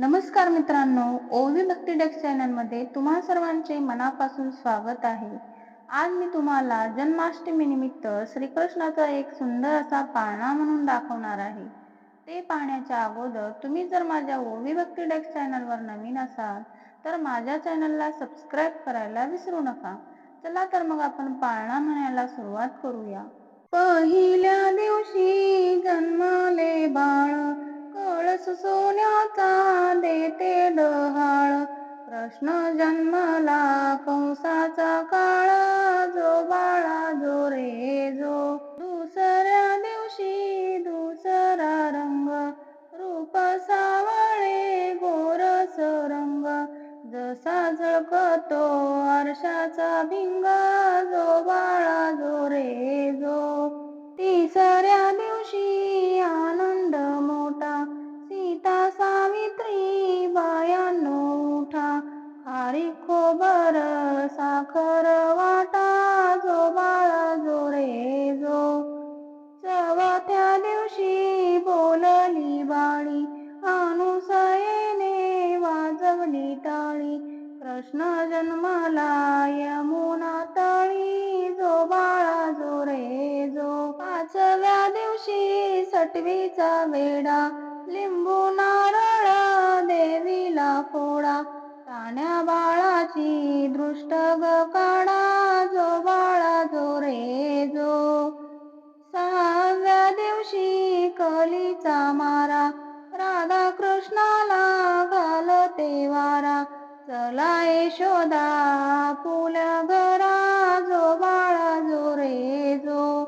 नमस्कार मित्रांनो ओवी भक्ती डेक्स चॅनलमध्ये तुम्हा सर्वांचे मनापासून स्वागत आहे. आज मी तुम्हाला जन्माष्टमी निमित्त श्रीकृष्णाचा एक सुंदर असा पाळणा म्हणून दाखवणार आहे. ते पाहण्याच्या अगोदर तुम्ही जर माझ्या ओवी भक्ती डेक्स चॅनलवर नवीन असाल तर माझ्या चॅनलला सबस्क्राईब करायला विसरू नका. चला तर मग आपण पाळणा म्हणायला सुरुवात करूया. पहिल्या दिवशी जन्माले बाळ कळस सोन्याचा देते डहाळ कृष्ण जन्मला कंसाचा काळ जो बाळा जो रे जो. दुसऱ्या दिवशी दुसरा रंग रूप सावळे गोरस रंग जसा झळकतो आरशाचा भिंग जो बाळा जो रे जो. तिसऱ्या कृष्ण जन्मला यमुना तळी जो बाळा जो रे जो पाचव्या दिवशी सटवीचा वेडा लिंबू नारळ देवीला फोडा ताण्या बाळाची दृष्ट ग काढा जो बाळा जो रे जो सहाव्या दिवशी कलीचा मारा राधा कृष्णाला घालते वारा चला यशोदा पुल घरा जो बाळा जो रे जो.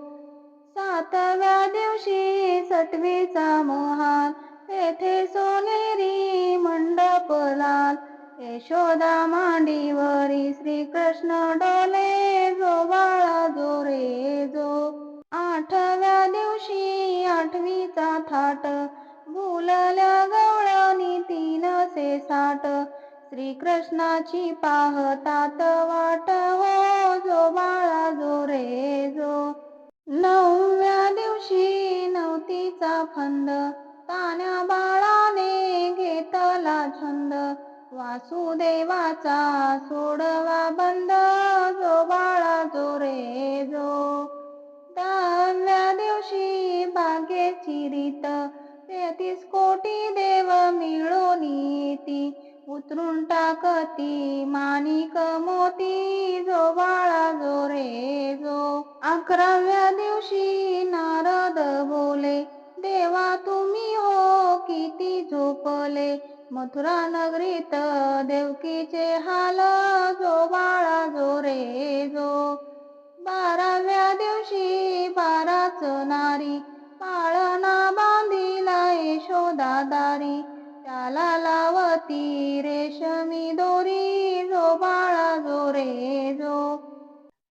सातव्या दिवशी सटवीचा महाल तेथे सोनेरी मंडप लाल यशोदा मांडीवरी श्रीकृष्ण डोले जो बाळा जो रे जो. आठव्या दिवशी आठवीचा थाट भुलल्या गवळणी तीनसे साठ. श्रीकृष्णाची पाहतात वाट. हो जो बाळा जो रे जो. नवव्या दिवशी नवतीचा फंद. तान्या बाळाने घेतला छंद. वासुदेवाचा सोडवा बंद. जो बाळा जो रे जो. दहाव्या दिवशी बागेची रीत. तेहतीस कोटी देव मिळून ती उतरून टाकती माणिक मोती जो बाळा जो रे जो. अकराव्या दिवशी नारद बोले देवा तुम्ही हो किती झोपले. मथुरा नगरीत देवकीचे हाल जो बाळा जो रे जो. बाराव्या दिवशी बाराच नारी पाळणा बांधिला यशोदा दारी त्याला लावती रेशमी दोरी जो बाळा जो रे जो.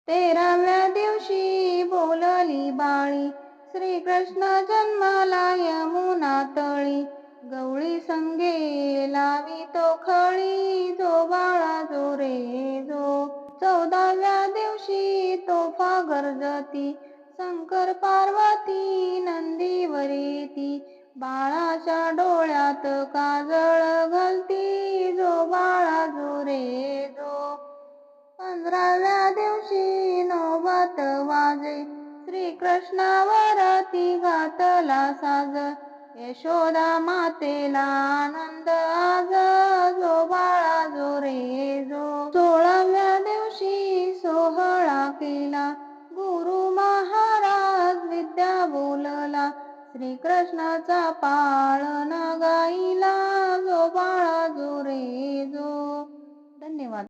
तेराव्या दिवशी बोलली बाळी श्री कृष्ण जन्माला यमुना तळी. गवळी संगे लावी तो खळी जो बाळा जो रे जो. चौदाव्या दिवशी तोफा गरजती शंकर पार्वती नंदीवरी ती बाळाच्या डोळ्यात काजळ घालती जो बाळा जो रे जो. पंधराव्या दिवशी नोबत वाजे श्रीकृष्णावरती घातला साज. यशोदा मातेला आनंद आज जो बाळा जो. रे श्रीकृष्णाचा पाळणा गाईला जो बाळा जो रे जो. धन्यवाद.